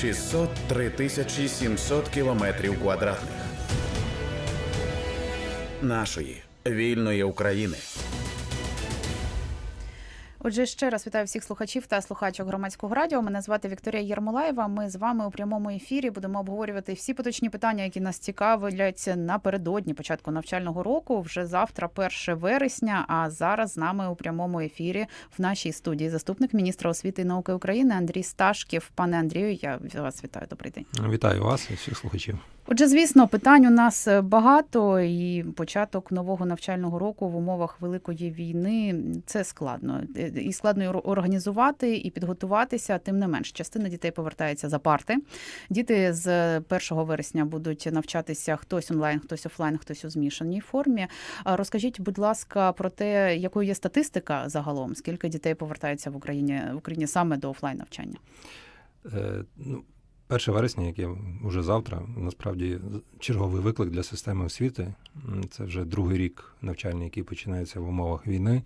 603 тисячі 700 кілометрів квадратних нашої вільної України. Отже, ще раз вітаю всіх слухачів та слухачок громадського радіо. Мене звати Вікторія Єрмолаєва. Ми з вами у прямому ефірі будемо обговорювати всі поточні питання, які нас цікавлять напередодні початку навчального року. Вже завтра, 1 вересня. А зараз з нами у прямому ефірі в нашій студії заступник міністра освіти і науки України Андрій Сташків. Пане Андрію, я вас вітаю. Добрий день. Вітаю вас і всіх слухачів. Отже, звісно, питань у нас багато, і початок нового навчального року в умовах великої війни це складно. І складно організувати і підготуватися. Тим не менш, частина дітей повертається за парти. Діти з 1 вересня будуть навчатися хтось онлайн, хтось офлайн, хтось у змішаній формі. Розкажіть, будь ласка, про те, якою є статистика загалом, скільки дітей повертається в Україні в Україні саме до офлайн навчання? Е, ну, 1 вересня, яке вже завтра, насправді черговий виклик для системи освіти. Це вже другий рік навчальний, який починається в умовах війни.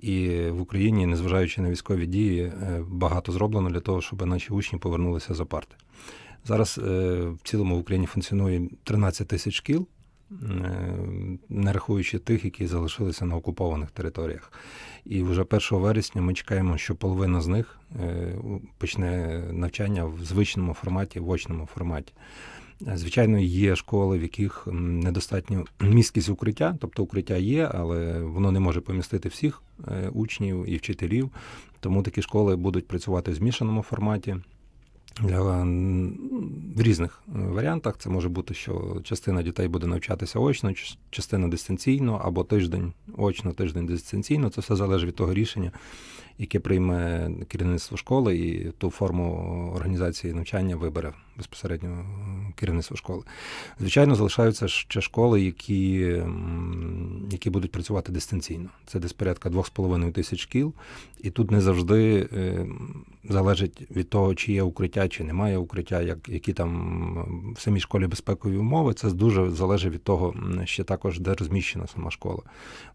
І в Україні, незважаючи на військові дії, е, багато зроблено для того, щоб наші учні повернулися за парти. Зараз е, в цілому в Україні функціонує 13 тисяч шкіл, не рахуючи тих, які залишилися на окупованих територіях. І вже 1 вересня ми чекаємо, що половина з них почне навчання в звичному форматі, в очному форматі. Звичайно, є школи, в яких недостатньо міськість укриття, тобто укриття є, але воно не може помістити всіх учнів і вчителів. Тому такі школи будуть працювати в змішаному форматі. Для, в різних варіантах це може бути, що частина дітей буде навчатися очно, частина дистанційно, або тиждень очно, тиждень дистанційно. Це все залежить від того рішення, яке прийме керівництво школи і ту форму організації навчання вибере безпосередньо керівництво школи. Звичайно, залишаються ще школи, які які будуть працювати дистанційно. Це десь порядка 2,5 тисяч шкіл, і тут не завжди е, залежить від того, чи є укриття, чи немає укриття, як, які там в самій школі безпекові умови. Це дуже залежить від того, ще також де розміщена сама школа.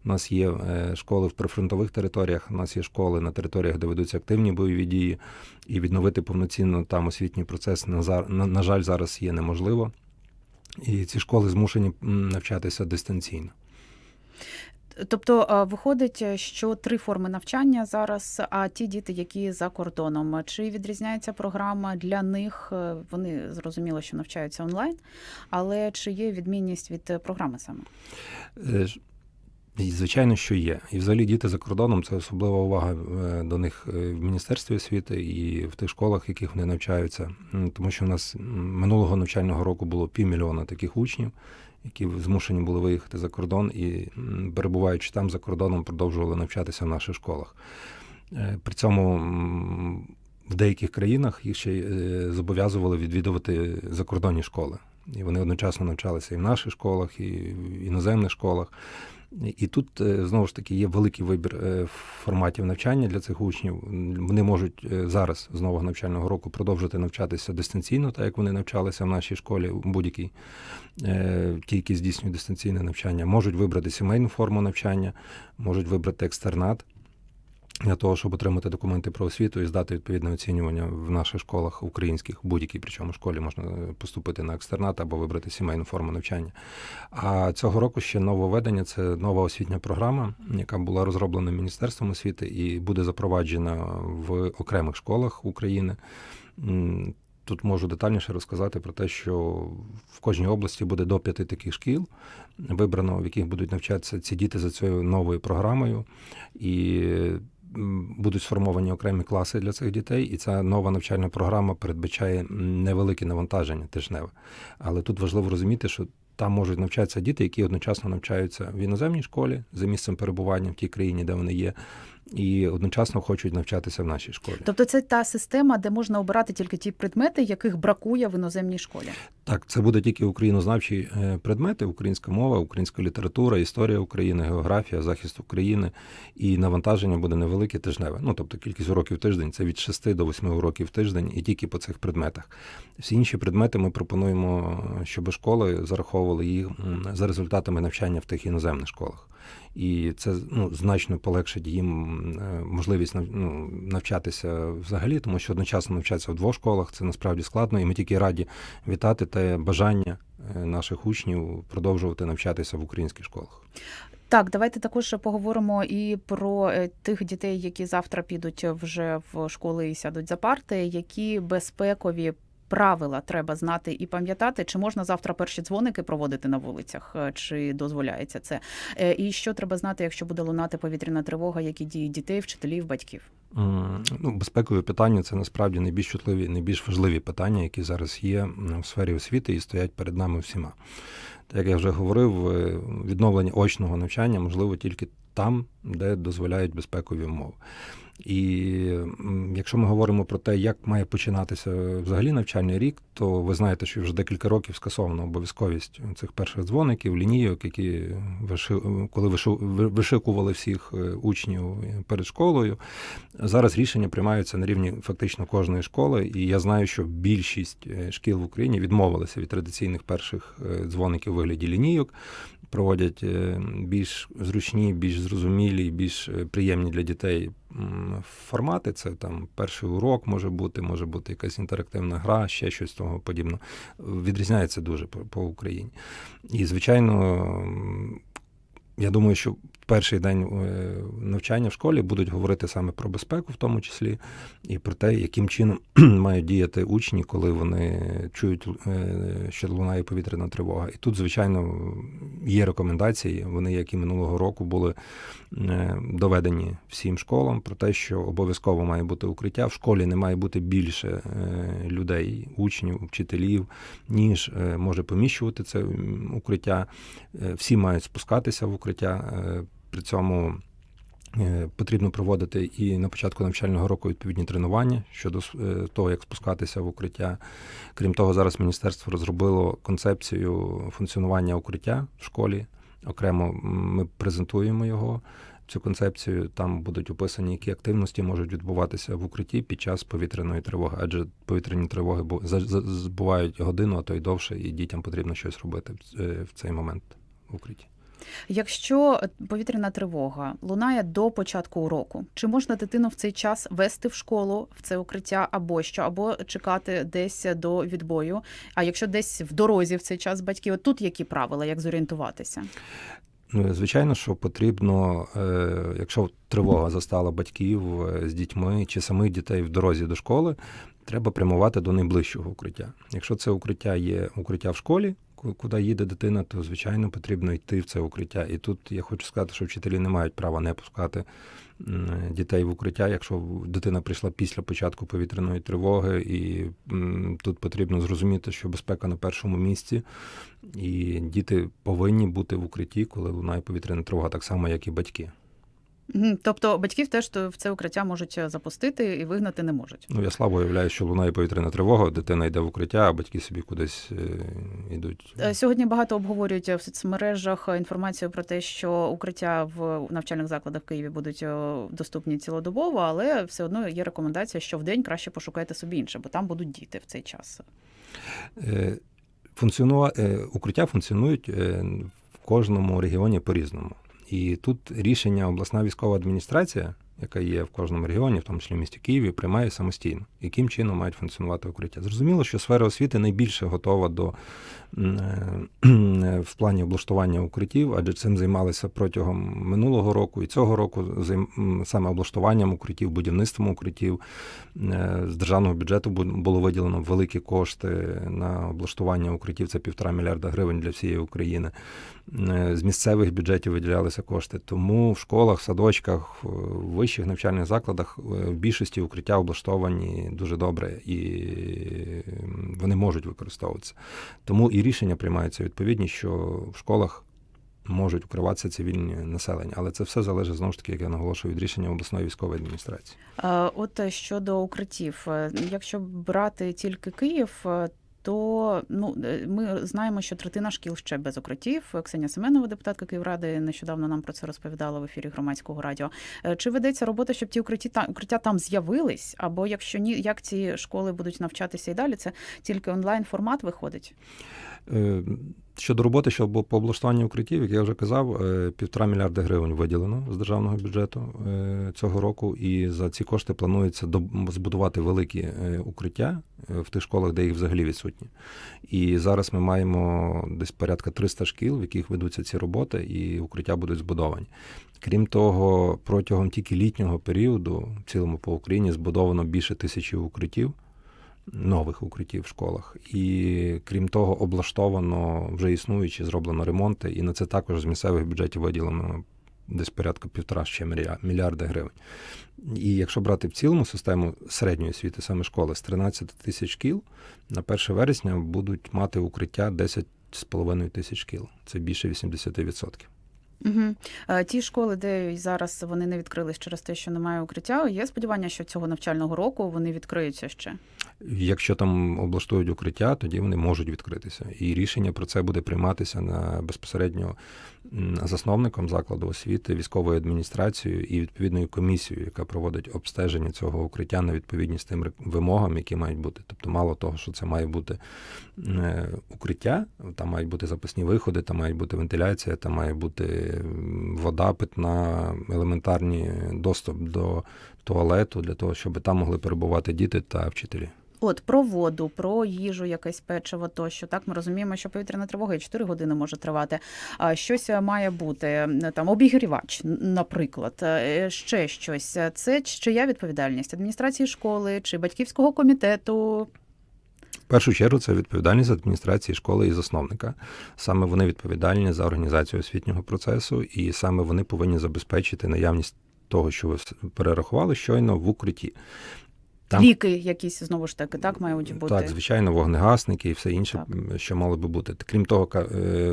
У нас є е, школи в прифронтових територіях, у нас є школи на територіях, де ведуться активні бойові дії, і відновити повноцінно там освітній процес на, на, на жаль, зараз є неможливо. І ці школи змушені навчатися дистанційно. Тобто виходить, що три форми навчання зараз. А ті діти, які за кордоном, чи відрізняється програма для них? Вони зрозуміло, що навчаються онлайн, але чи є відмінність від програми саме? І, Звичайно, що є. І взагалі діти за кордоном це особлива увага е, до них е, в Міністерстві освіти і в тих школах, в яких вони навчаються. Тому що в нас минулого навчального року було півмільйона таких учнів, які змушені були виїхати за кордон і, перебуваючи там за кордоном, продовжували навчатися в наших школах. Е, при цьому в деяких країнах їх ще зобов'язували відвідувати закордонні школи. І вони одночасно навчалися і в наших школах, і в іноземних школах. І тут е, знову ж таки є великий вибір е, форматів навчання для цих учнів. Вони можуть е, зараз з нового навчального року продовжити навчатися дистанційно, так як вони навчалися в нашій школі будь-якій ті, які здійснюють дистанційне навчання, можуть вибрати сімейну форму навчання, можуть вибрати екстернат для того, щоб отримати документи про освіту і здати відповідне оцінювання в наших школах українських, будь-якій причому школі можна поступити на екстернат або вибрати сімейну форму навчання. А цього року ще нововведення це нова освітня програма, яка була розроблена Міністерством освіти і буде запроваджена в окремих школах України. Тут можу детальніше розказати про те, що в кожній області буде до п'яти таких шкіл, вибрано, в яких будуть навчатися ці діти за цією новою програмою. І будуть сформовані окремі класи для цих дітей, і ця нова навчальна програма передбачає невелике навантаження тижневе. Але тут важливо розуміти, що там можуть навчатися діти, які одночасно навчаються в іноземній школі за місцем перебування в тій країні, де вони є, і одночасно хочуть навчатися в нашій школі. Тобто це та система, де можна обирати тільки ті предмети, яких бракує в іноземній школі. Так, це буде тільки українознавчі е, предмети, українська мова, українська література, історія України, географія, захист України і навантаження буде невелике тижневе. Ну тобто кількість уроків в тиждень це від 6 до 8 уроків в тиждень, і тільки по цих предметах. Всі інші предмети ми пропонуємо, щоб школи зараховували їх за результатами навчання в тих іноземних школах. І це ну, значно полегшить їм е, можливість ну, навчатися взагалі, тому що одночасно навчатися в двох школах це насправді складно, і ми тільки раді вітати те бажання е, наших учнів продовжувати навчатися в українських школах. Так, давайте також поговоримо і про е, тих дітей, які завтра підуть вже в школи і сядуть за парти, які безпекові. Правила треба знати і пам'ятати, чи можна завтра перші дзвоники проводити на вулицях, е, чи дозволяється це. Е, І що треба знати, якщо буде лунати повітряна тривога, які дії дітей, вчителів, батьків. Ну, безпекові питання це насправді найбільш чутливі, найбільш важливі питання, які зараз є в сфері освіти і стоять перед нами всіма. Так як я вже говорив, е, відновлення очного навчання можливо тільки там, де дозволяють безпекові умови. І якщо ми говоримо про те, як має починатися взагалі навчальний рік, то ви знаєте, що вже декілька років скасована обов'язковість цих перших дзвоників, лінійок, які коли вишикували всіх е, учнів перед школою. Зараз рішення приймаються на рівні фактично кожної школи, і я знаю, що більшість е, шкіл в Україні відмовилися від традиційних перших е, дзвоників у вигляді лінійок, проводять е, більш зручні, більш зрозумілі, більш е, приємні для дітей формати. Це там перший урок може бути, може бути якась інтерактивна гра, ще щось того подібного. Відрізняється дуже по, по Україні. І, звичайно, я думаю, що перший день е, навчання в школі будуть говорити саме про безпеку, в тому числі, і про те, яким чином мають діяти учні, коли вони чують, е, що лунає повітряна тривога. І тут, звичайно, є рекомендації. Вони, як і минулого року, були е, доведені всім школам про те, що обов'язково має бути укриття. В школі не має бути більше людей, учнів, вчителів, ніж може поміщувати це укриття. Всі мають спускатися в укриття. При цьому е, потрібно проводити і на початку навчального року відповідні тренування щодо е, того, як спускатися в укриття. Крім того, зараз міністерство розробило концепцію функціонування укриття в школі. Окремо ми презентуємо його. Цю концепцію там будуть описані, які активності можуть відбуватися в укритті під час повітряної тривоги, адже повітряні тривоги бувають годину, а то й довше, і дітям потрібно щось робити в- е, цей момент в укритті. Якщо повітряна тривога лунає до початку уроку, чи можна дитину в цей час вести в школу в це укриття або що, або чекати десь до відбою? А якщо десь в дорозі в цей час батьки, тут які правила, як зорієнтуватися? Ну, звичайно, що потрібно, е, якщо тривога застала батьків е, з дітьми чи самих дітей в дорозі до школи, треба прямувати до найближчого укриття. Якщо це укриття є укриття в школі, куди їде дитина, то звичайно потрібно йти в це укриття. І тут я хочу сказати, що вчителі не мають права не пускати дітей в укриття, якщо дитина прийшла після початку повітряної тривоги, і тут потрібно зрозуміти, що безпека на першому місці, і діти повинні бути в укритті, коли лунає повітряна тривога, так само, як і батьки. Тобто батьків теж в це укриття можуть запустити і вигнати не можуть. Ну, я слабо уявляю, що лунає повітряна тривога, дитина йде в укриття, а батьки собі кудись е, йдуть. Е, Сьогодні багато обговорюють в соцмережах інформацію про те, що укриття в навчальних закладах в Києві будуть е, доступні цілодобово, але все одно є рекомендація, що в день краще пошукайте собі інше, бо там будуть діти в цей час. Е, Функціонува... е, Укриття функціонують е, в кожному регіоні по-різному. І тут рішення обласна військова адміністрація, яка є в кожному регіоні, в тому числі в місті Києві, приймає самостійно, яким чином мають функціонувати укриття. Зрозуміло, що сфера освіти найбільше готова до е, в плані облаштування укриттів, адже цим займалися протягом минулого року і цього року саме облаштуванням укриттів, будівництвом укриттів. Е, З державного бюджету було виділено великі кошти на облаштування укриттів. Це півтора мільярда гривень для всієї України. Е, З місцевих бюджетів виділялися кошти. Тому в школах, в садочках, в вищих навчальних закладах е, в більшості укриття облаштовані дуже добре і вони можуть використовуватися. Тому і рішення приймаються відповідні, що в школах. Можуть укриватися цивільні населення, але це все залежить знову ж таки, як я наголошую, від рішення обласної військової адміністрації. Е, От е, щодо укриттів, якщо брати тільки Київ. То ну е, ми знаємо, що третина шкіл ще без укриттів. Ксенія Семенова, депутатка Київради, нещодавно нам про це розповідала в ефірі громадського радіо. Е, Чи ведеться робота, щоб ті укриття та укриття там з'явились? Або якщо ні, як ці школи будуть навчатися і далі? Це тільки онлайн формат виходить? Е, Щодо роботи, щодо по облаштуванню укриттів, як я вже казав, півтора мільярда гривень виділено з державного бюджету цього року, і за ці кошти планується збудувати великі укриття в тих школах, де їх взагалі відсутні. І зараз ми маємо десь порядка 300 шкіл, в яких ведуться ці роботи, і укриття будуть збудовані. Крім того, протягом тільки літнього періоду в цілому по Україні збудовано більше тисячі укриттів нових укриттів в школах. І крім того, облаштовано вже існуючі, зроблено ремонти, і на це також з місцевих бюджетів виділено десь порядка півтора ще мілья- мільярда гривень. І якщо брати в цілому систему середньої освіти, саме школи, з 13 тисяч шкіл, на 1 вересня будуть мати укриття 10,5 тисяч шкіл. Це більше 80%. Угу. Ті школи, де зараз вони не відкрились через те, що немає укриття, є сподівання, що цього навчального року вони відкриються ще. Якщо там облаштують укриття, тоді вони можуть відкритися. І рішення про це буде прийматися на безпосередньо засновником закладу освіти, військовою адміністрацією і відповідною комісією, яка проводить обстеження цього укриття на відповідність тим вимогам, які мають бути. Тобто, мало того, що це має бути е, укриття, там мають бути запасні виходи, там має бути вентиляція, там має бути вода, питна, елементарні доступ до туалету для того, щоб там могли перебувати діти та вчителі. От про воду, про їжу, якесь печиво тощо. Так ми розуміємо, що повітряна тривога і 4 години може тривати. А щось має бути там обігрівач, наприклад, Е, ще щось. Це чия відповідальність адміністрації школи чи батьківського комітету? В першу чергу це відповідальність адміністрації школи і засновника. Саме вони відповідальні за організацію освітнього процесу, і саме вони повинні забезпечити наявність того, що ви перерахували щойно в укритті. Там- Ліки якісь знову ж таки, так мають бути. Так, звичайно, вогнегасники і все інше, Так. що мало би бути. Крім того, е,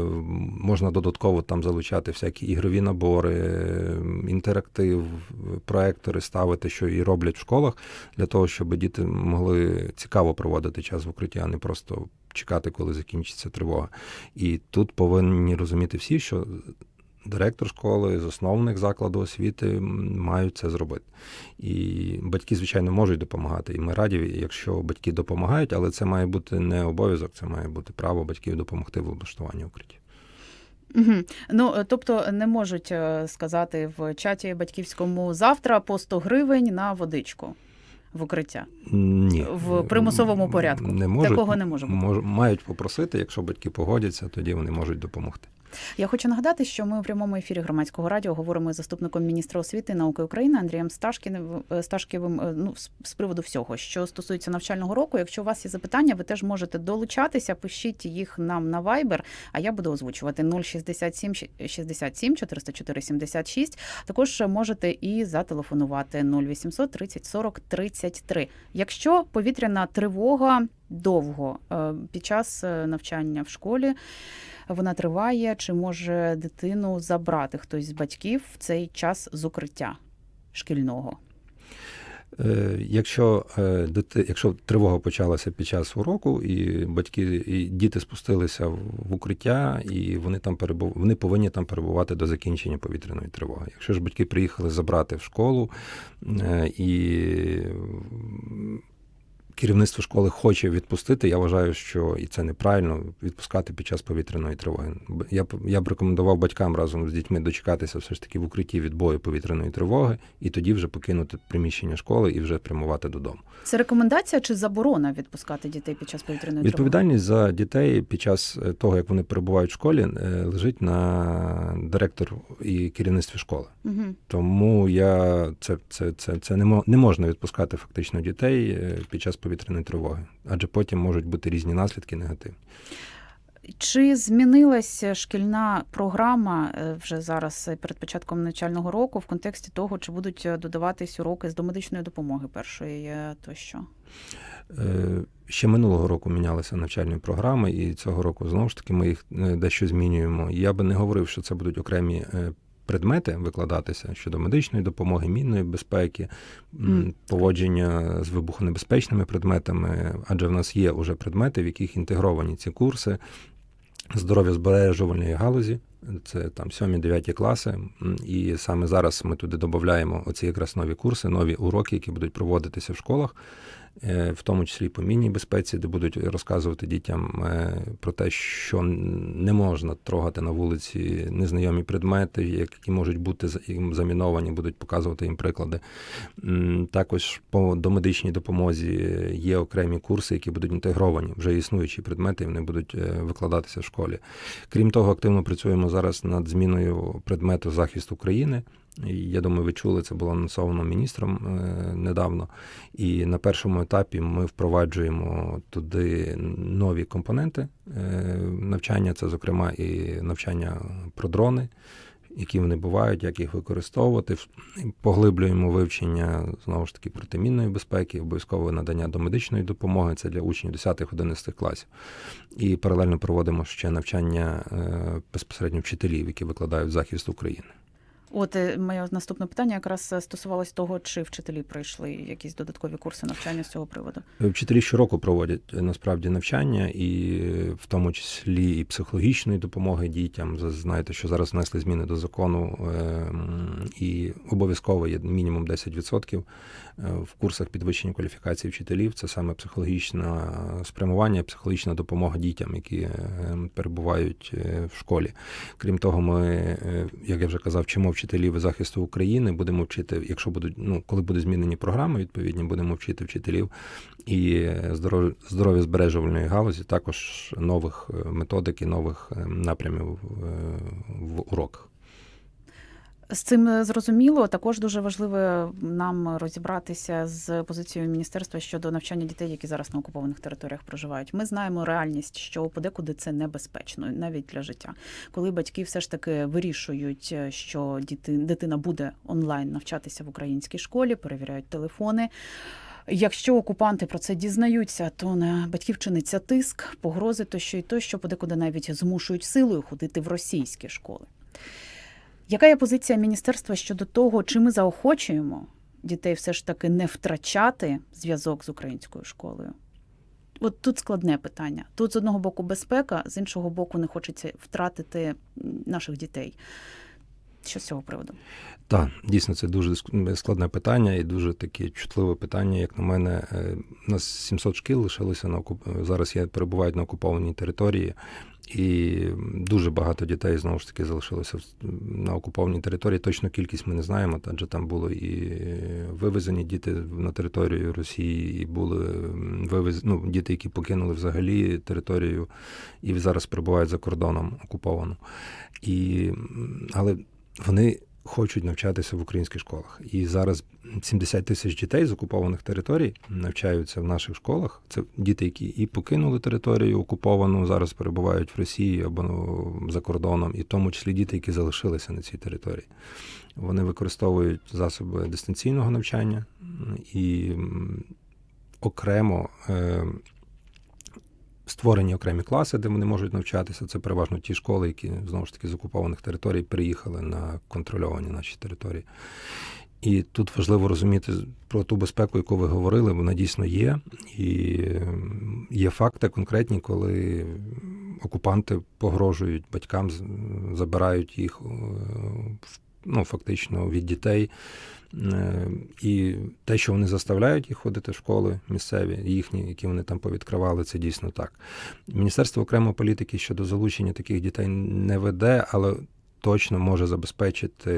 можна додатково там залучати всякі ігрові набори, інтерактив, проектори ставити, що і роблять в школах, для того, щоб діти могли цікаво проводити час в укритті, а не просто чекати, коли закінчиться тривога. І тут повинні розуміти всі, що директор школи, засновник закладу освіти мають це зробити. І батьки, звичайно, можуть допомагати. І ми раді, якщо батьки допомагають, але це має бути не обов'язок, це має бути право батьків допомогти в облаштуванні укриття. Угу. Ну е, тобто не можуть е, сказати в чаті батьківському завтра по 100 гривень на водичку в укриття. Ні. В примусовому порядку. Не можуть, Такого не може бути. Мож- мають попросити, якщо батьки погодяться, тоді вони можуть допомогти. Я хочу нагадати, що ми у прямому ефірі громадського радіо говоримо з заступником міністра освіти і науки України Андрієм Сташкіним е, Сташківим е, ну, з- приводу всього, що стосується навчального року. Якщо у вас є запитання, ви теж можете долучатися. Пишіть їх нам на Viber, а я буду озвучувати 067 67 404 76. Також можете і зателефонувати 0800 30 40 33. Якщо повітряна тривога довго е, під час е, навчання в школі вона триває, чи може дитину забрати хтось з батьків в цей час з укриття шкільного? Е, Якщо, якщо тривога почалася під час уроку, і батьки і діти спустилися в укриття, і вони там перебув, вони повинні там перебувати до закінчення повітряної тривоги. Якщо ж батьки приїхали забрати в школу і керівництво школи хоче відпустити, я вважаю, що і це неправильно відпускати під час повітряної тривоги. Я б я б рекомендував батькам разом з дітьми дочекатися все ж таки в укритті відбою повітряної тривоги, і тоді вже покинути приміщення школи і вже прямувати додому. Це рекомендація чи заборона відпускати дітей під час повітряної тривоги? Відповідальність за дітей під час е, того, як вони перебувають в школі, е, лежить на директору і керівництві школи. Угу. Тому я це, це, це, це не можна відпускати фактично дітей е, під час повітряної тривоги, адже потім можуть бути різні наслідки негативні. Чи змінилася шкільна програма е, вже зараз е, перед початком навчального року в контексті того, чи будуть е, додаватись уроки з домедичної допомоги першої тощо? Ще минулого року мінялися навчальні програми, і цього року знову ж таки ми їх дещо змінюємо. Я би не говорив, що це будуть окремі предмети викладатися щодо медичної допомоги, мінної безпеки, Мгм. поводження з вибухонебезпечними предметами, адже в нас є уже предмети, в яких інтегровані ці курси здоров'я збережувальної галузі Це там 7-9 класи. І саме зараз ми туди додаємо оці якраз нові курси, нові уроки, які будуть проводитися в школах, в тому числі по мінній безпеці, де будуть розказувати дітям е, про те, що не можна трогати на вулиці незнайомі предмети, які можуть бути заміновані, будуть показувати їм приклади. Також по домедичній допомозі є окремі курси, які будуть інтегровані, вже існуючі предмети, і вони будуть е, викладатися в школі. Крім того, активно працюємо зараз над зміною предмету захист України. Я думаю, ви чули, це було анонсовано міністром е, недавно. І на першому етапі ми впроваджуємо туди нові компоненти е, навчання. Це, зокрема, і навчання про дрони, які вони бувають, як їх використовувати. Поглиблюємо вивчення знову ж таки протимінної безпеки, обов'язкове надання до медичної допомоги. Це для учнів 10-11 класів. І паралельно проводимо ще навчання е, безпосередньо вчителів, які викладають захист України. От е, моє наступне питання якраз е, стосувалось того, чи вчителі пройшли якісь додаткові курси навчання з цього приводу. Вчителі щороку проводять е, насправді навчання, і е, в тому числі і психологічної допомоги дітям. Знаєте, що зараз внесли зміни до закону, е, і обов'язково є мінімум 10% е, в курсах підвищення кваліфікації вчителів. Це саме психологічне спрямування, психологічна допомога дітям, які е, перебувають е, в школі. Крім того, ми, е, як я вже казав, вчимо вчителів захисту України. Будемо вчити, якщо будуть, ну коли будуть змінені програми, відповідні, будемо вчити вчителів і здоров- здоров'я збережувальної галузі, також нових методик і нових напрямів в уроках. З цим е, зрозуміло. Також дуже важливо нам розібратися з позицією міністерства щодо навчання дітей, які зараз на окупованих територіях проживають. Ми знаємо реальність, що подекуди це небезпечно, навіть для життя. Коли батьки все ж таки вирішують, е, що діти, дитина буде онлайн навчатися в українській школі, перевіряють телефони. Якщо окупанти про це дізнаються, то на батьків чиниться тиск, погрози тощо і тощо, подекуди навіть змушують силою ходити в російські школи. Яка є позиція міністерства щодо того, чи ми заохочуємо дітей все ж таки не втрачати зв'язок з українською школою? От тут складне питання. Тут з одного боку безпека, з іншого боку, не хочеться втратити наших дітей. Що з цього приводу? Так, дійсно, це дуже складне питання і дуже таке чутливе питання. Як на мене, Е, у нас 700 шкіл лишилося на окуп... зараз. є перебувають на окупованій території, і дуже багато дітей знову ж таки залишилося на окупованій території. Точну кількість ми не знаємо, адже там були і вивезені діти на територію Росії, і були вивез... ну, діти, які покинули взагалі територію і зараз перебувають за кордоном окуповану. І... Але вони хочуть навчатися в українських школах. І зараз 70 тисяч дітей з окупованих територій навчаються в наших школах. Це діти, які і покинули територію окуповану, зараз перебувають в Росії або за кордоном, і в тому числі діти, які залишилися на цій території. Вони використовують засоби дистанційного навчання і окремо. Е, Створені окремі класи, де вони можуть навчатися. Це переважно ті школи, які знову ж таки з окупованих територій приїхали на контрольовані наші території. І тут важливо розуміти про ту безпеку, яку ви говорили, вона дійсно є. І є факти конкретні, коли окупанти погрожують батькам, забирають їх е, ну, фактично від дітей. Е, І те, що вони заставляють їх ходити в школи місцеві, їхні, які вони там повідкривали, це дійсно так. Міністерство окремої політики щодо залучення таких дітей не веде, але точно може забезпечити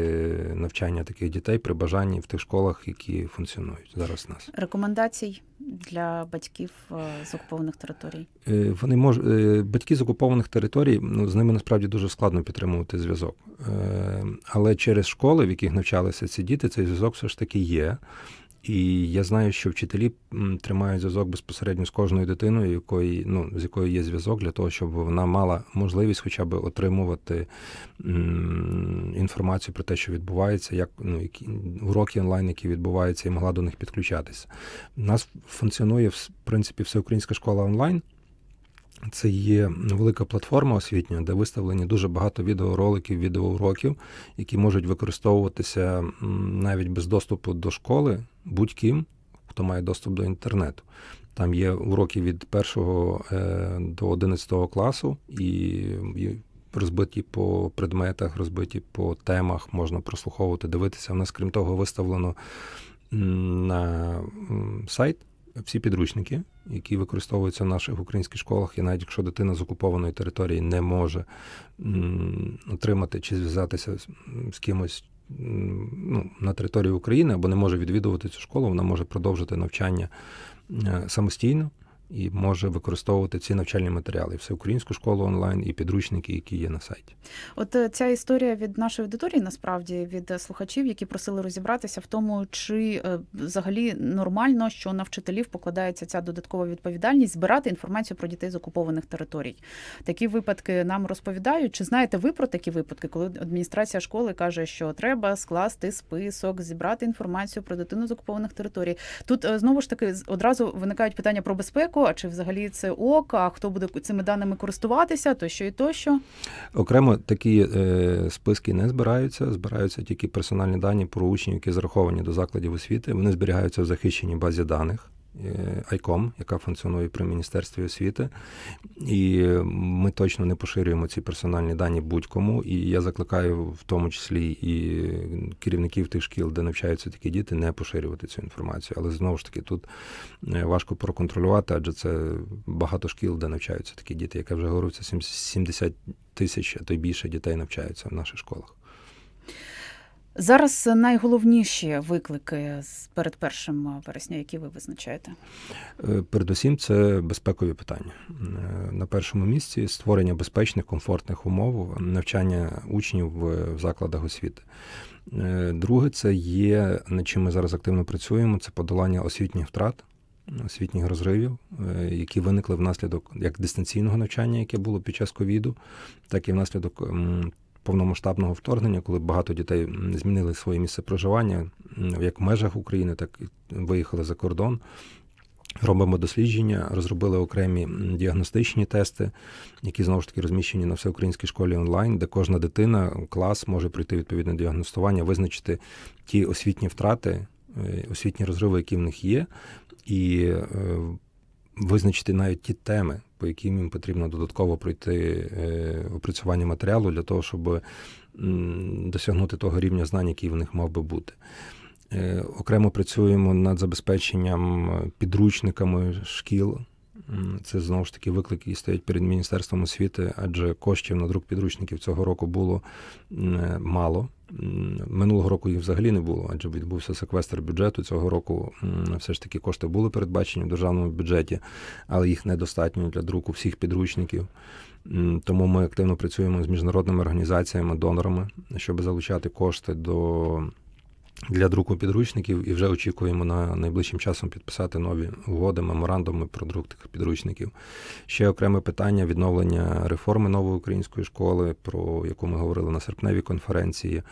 навчання таких дітей при бажанні в тих школах, які функціонують зараз у нас. Рекомендацій для батьків е, з окупованих територій? Е, Вони мож... е, батьки з окупованих територій, ну з ними насправді дуже складно підтримувати зв'язок. Але через школи, в яких навчалися ці діти, цей зв'язок все ж таки є. І я знаю, що вчителі тримають зв'язок безпосередньо з кожною дитиною, якої, ну, з якою є зв'язок, для того, щоб вона мала можливість хоча б отримувати інформацію про те, що відбувається, як ну, які уроки онлайн, які відбуваються, і могла до них підключатися. У нас функціонує в принципі всеукраїнська школа онлайн. Це є велика платформа освітня, де виставлені дуже багато відеороликів, відеоуроків, які можуть використовуватися навіть без доступу до школи будь-ким, хто має доступ до інтернету. Там є уроки від 1 е, до 11 класу, і, розбиті по предметах, розбиті по темах, можна прослуховувати, дивитися. У нас, крім того, виставлено на сайт всі підручники, які використовуються в наших українських школах. І навіть якщо дитина з окупованої території не може отримати чи зв'язатися з, кимось ну, на території України або не може відвідувати цю школу, вона може продовжити навчання е, самостійно і може використовувати ці навчальні матеріали, і всеукраїнську школу онлайн, і підручники, які є на сайті. От е, ця історія від нашої аудиторії, насправді від е, слухачів, які просили розібратися в тому, чи е, взагалі нормально, що на вчителів покладається ця додаткова відповідальність збирати інформацію про дітей з окупованих територій. Такі випадки нам розповідають. Чи знаєте ви про такі випадки, коли адміністрація школи каже, що треба скласти список, зібрати інформацію про дитину з окупованих територій? Тут знову ж таки одразу виникають питання про безпеку. А чи взагалі це ок? А хто буде цими даними користуватися? Тощо і тощо. Окремо такі е, списки не збираються, збираються тільки персональні дані про учнів, які зараховані до закладів освіти. Вони зберігаються в захищеній базі даних. Е, ICOM, яка функціонує при Міністерстві освіти, і ми точно не поширюємо ці персональні дані будь-кому. І я закликаю в тому числі і керівників тих шкіл, де навчаються такі діти, не поширювати цю інформацію. Але знову ж таки, тут е, важко проконтролювати, адже це багато шкіл, де навчаються такі діти. Як я вже говорив, це 70 тисяч, а то й більше дітей навчаються в наших школах. Зараз найголовніші виклики перед першим вересня, які ви визначаєте? Е, Передусім, це безпекові питання. Е, На першому місці створення безпечних, комфортних умов навчання учнів в закладах освіти. Е, Друге, це є над чим ми зараз активно працюємо. Це подолання освітніх втрат, освітніх розривів, які виникли внаслідок як дистанційного навчання, яке було під час ковіду, так і внаслідок повномасштабного вторгнення, коли багато дітей змінили своє місце проживання як в межах України, так і виїхали за кордон. Робимо дослідження, розробили окремі діагностичні тести, які знову ж таки розміщені на всеукраїнській школі онлайн, де кожна дитина, клас може пройти відповідне діагностування, визначити ті освітні втрати, е, освітні розриви, які в них є, і е, визначити навіть ті теми, по яким їм потрібно додатково пройти е, опрацювання матеріалу для того, щоб досягнути того рівня знань, який в них мав би бути. Е, Окремо працюємо над забезпеченням підручниками шкіл. Це знову ж таки виклик, який стоять перед Міністерством освіти, адже коштів на друк підручників цього року було мало. Минулого року їх взагалі не було, адже відбувся секвестр бюджету. Цього року все ж таки кошти були передбачені в державному бюджеті, але їх недостатньо для друку всіх підручників. Тому ми активно працюємо з міжнародними організаціями, донорами, щоб залучати кошти до для друку підручників і вже очікуємо на найближчим часом підписати нові угоди, меморандуми про друк тих підручників. Ще окреме питання відновлення реформи нової української школи, про яку ми говорили на серпневій конференції.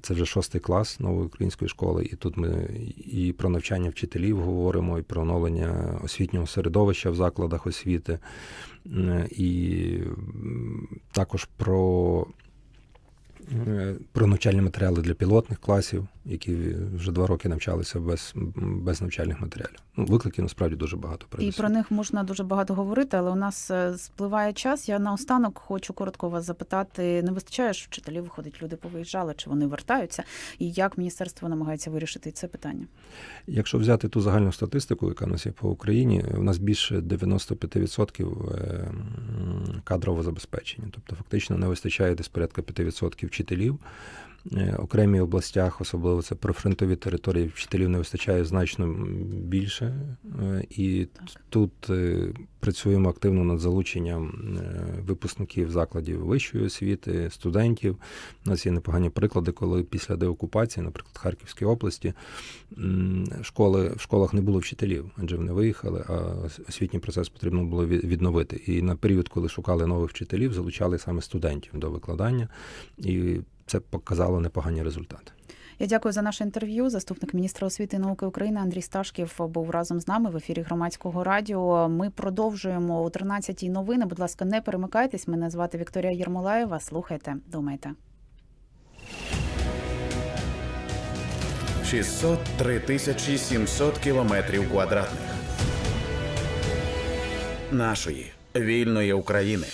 Це вже шостий клас нової української школи, і тут ми і про навчання вчителів говоримо, і про оновлення освітнього середовища в закладах освіти, і також про про навчальні матеріали для пілотних класів, які вже два роки навчалися без, без навчальних матеріалів. Ну, викликів насправді дуже багато. І про них можна дуже багато говорити, але у нас е, спливає час. Я наостанок хочу коротко вас запитати: не вистачає ж вчителів, виходить, люди повиїжджали, чи вони вертаються, і як міністерство намагається вирішити це питання? Якщо взяти ту загальну статистику, яка у нас є по Україні, у нас більше 95% е, кадрового забезпечення. Тобто, фактично не вистачає десь порядка 5% вчителів. Е, Окремі областях, особливо це прифронтові території, вчителів не вистачає значно більше. Е, І Так. тут е, працюємо активно над залученням випускників закладів вищої освіти, студентів. У нас є непогані приклади, коли після деокупації, наприклад, в Харківській області, школи в школах не було вчителів, адже вони виїхали, а освітній процес потрібно було відновити. І на період, коли шукали нових вчителів, залучали саме студентів до викладання, і це показало непогані результати. Я дякую за наше інтерв'ю. Заступник міністра освіти і науки України Андрій Сташків був разом з нами в ефірі громадського радіо. Ми продовжуємо о 13-й новини. Будь ласка, не перемикайтесь. Мене звати Вікторія Єрмолаєва. Слухайте, думайте. 603 тисячі 700 кілометрів квадратних нашої вільної України.